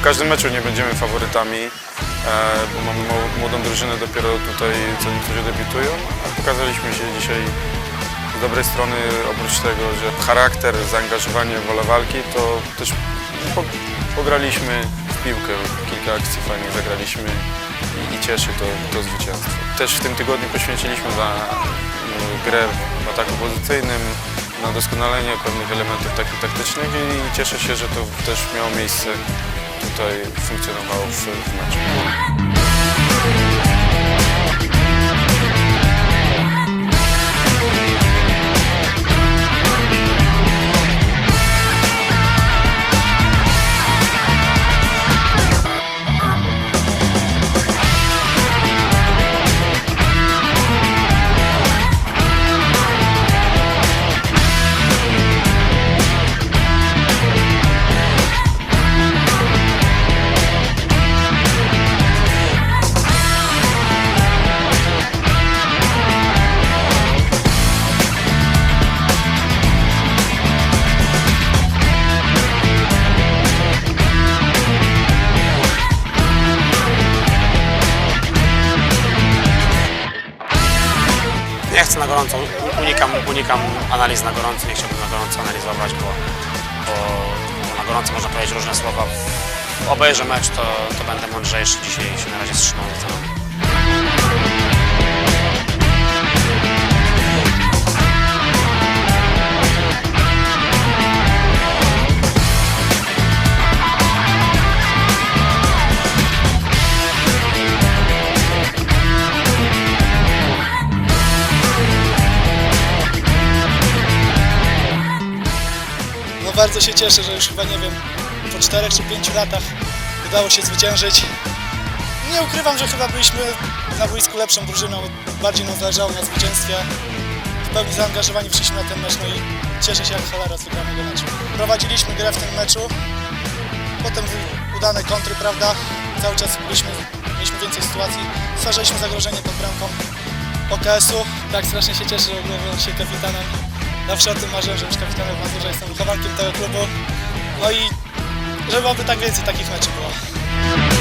w każdym meczu nie będziemy faworytami, e, bo mamy młodą drużynę dopiero tutaj, co niektórzy debiutują, pokazaliśmy się dzisiaj z dobrej strony, oprócz tego, że charakter, zaangażowanie, wola walki, to też po, pograliśmy w piłkę, kilka akcji fajnych zagraliśmy i, i cieszy to, to zwycięstwo. Też w tym tygodniu poświęciliśmy na y, grę w ataku pozycyjnym, na doskonalenie pewnych elementów takich taktycznych i cieszę się, że to też miało miejsce tutaj, funkcjonowało w, w meczu. Nie chcę na gorąco, unikam, unikam analiz na gorąco, nie chciałbym na gorąco analizować, bo, bo, na gorąco można powiedzieć różne słowa. Obejrzę mecz, to, to będę mądrzejszy. Dzisiaj się na razie wstrzymam bardzo się cieszę, że już chyba nie wiem, po czterech czy pięciu latach udało się zwyciężyć. Nie ukrywam, że chyba byliśmy na boisku lepszą drużyną, bardziej nam zależało na zwycięstwie. W pełni zaangażowani wszliśmy na ten mecz, no i cieszę się jak cholera z wygranego meczu. Prowadziliśmy grę w tym meczu, potem udane kontry, prawda? Cały czas byliśmy, mieliśmy więcej sytuacji, stwarzaliśmy zagrożenie pod bramką OKS-u. Tak strasznie się cieszę, że się kapitanem. Zawsze o tym marzyłem, że być kapitanem w Mazurze, jestem wychowankiem tego klubu. No i żeby oby tak więcej takich meczów było.